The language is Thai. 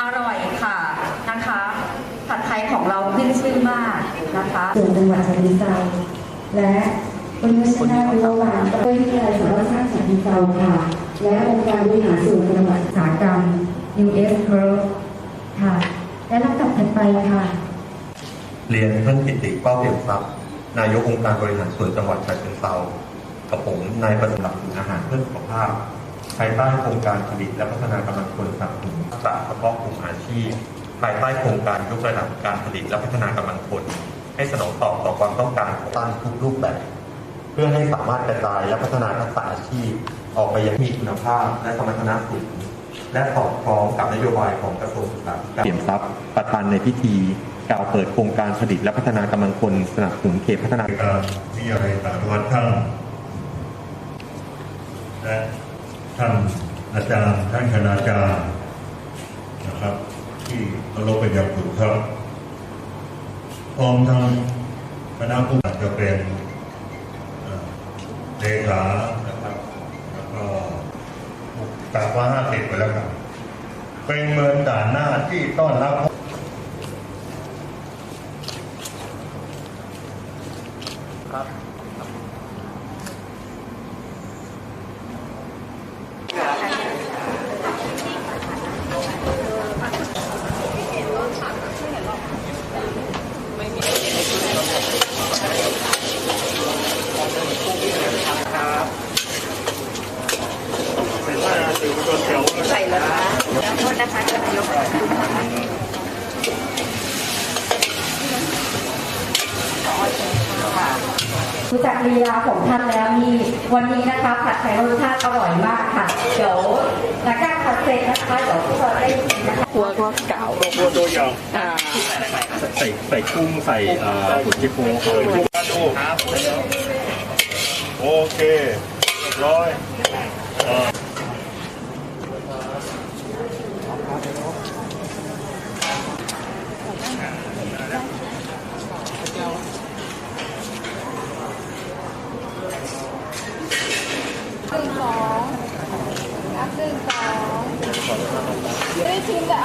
อร่อยค่ะนะคะ ผัดไทยของเราขึ้นชื่อมากนะคะส่วนจังหวัดฉะเชิงเทราและเป็นวัฒนธรรมระหว่างวิทยาลัยสารสนเทศฉะเชิงเทราค่ะ และองค์การบริหารส่วนจังหวัดอุตสาหกรรม US Group ค่ะ และลำดับถัดไปค่ะ เรียนท่านกิติเป้าเปี่ยมทรัพย์นายกองค์การบริหารส่วนจังหวัดฉะเชิงเทรากับผมนายประสิทธิ์อาหารเพื่อสุขภาพภายใต้โครงการผลิตและพัฒนากำลังคนสนับสนุนทัก ษะเฉพาะกลุ่มอาชีพ ภายใต้โครงการยกระดับการผลิตและพัฒนากำลังคน ให้สนองตอบต่อความต้องการของตั้งทุกรูปแบบ เพื่อให้สามารถกระจายและพัฒนาทักษะอาชีพ ออกไปยังมีคุณภาพและสมรรถนะสูงและสอดคล้องกับนโยบายของกระทรวงศึกษาธิการเปี่ยมทรัพย์ประธานในพิธีกล่าวเปิดโครงการผลิตและพัฒนากำลังคนสนับสนุนเขตพัฒนาการวิทยาลัยสารวัตรท่านและท่านอาจารย์ท่านคณาจารย์ นะครับ ที่เคารพเป็นอย่างสูงครับพร้อมทั้งคณะผู้อาจจะเป็นเลขานะครับ แล้วก็กาว่าห้าสิบไปแล้วครับ เป็นเมืองด่านหน้าที่ต้อนรับใส่เลยนะแล้ว โทษนะคะจะยกรู้จักลีลาของท่านแล้วมีวันนี้นะคะผัดไทยรสชาติอร่อยมากค่ะ เดี๋ยวหลังจากผัดเสร็จนะคะเดี๋ยวพวกเราได้ชิมนะคะตัวตัวเก่าตัวตัวอย่างอ่าใส่ใส่กุ้งใส่เอ่อหุ่นที่โฟเคยดูกันดูโอเคเรีย บร้อยอ่า